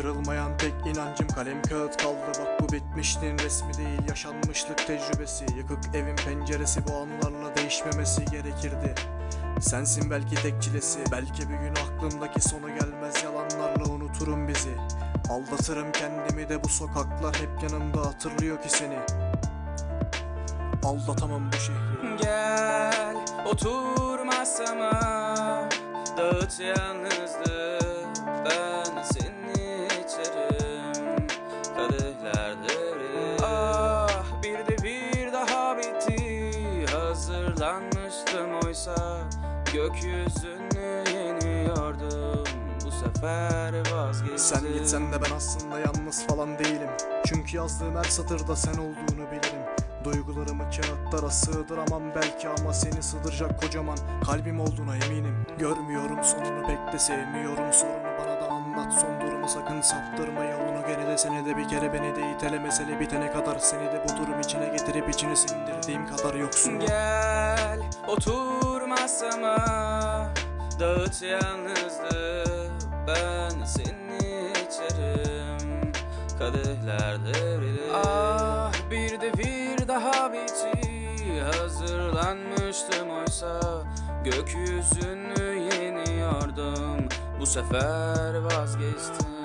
Kırılmayan tek inancım kalem kağıt kaldı Bak bu bitmişliğin resmi değil yaşanmışlık tecrübesi. Yıkık evin penceresi bu anlarla değişmemesi gerekirdi. Sensin belki tek çilesi Belki bir gün aklımdaki sonu gelmez. Yalanlarla unuturum bizi. Aldatırım kendimi de bu sokaklar Hep yanımda hatırlıyor ki seni. Aldatamam bu şehri. Gel otur masama Dağıt yalnızlığı Hazırlanmıştım oysa Gökyüzünü yeniyordum. Bu sefer vazgeçtim. Sen gitsen de ben aslında yalnız falan değilim. Çünkü yazdığım her satırda sen olduğunu bilirim. Duygularımı kağıtlara sığdıramam belki ama seni sığdıracak kocaman kalbim olduğuna eminim. Görmüyorum sonunu pek de sevmiyorum sorunu. Bana da anlat son durumu sakın saptırma yolunu gene de seni de bir kere beni de itele mesele bitene kadar Seni de bu durum içine getirip içini sindirdiğim kadar yoksun. Gel otur masama. Dağıt yalnızlığı. Ben seni içerim. Kadehlerde devrilir. Ah bir de bir daha bitti Hazırlanmıştım oysa. Gökyüzünü yeniyordum. Bu sefer Vazgeçtim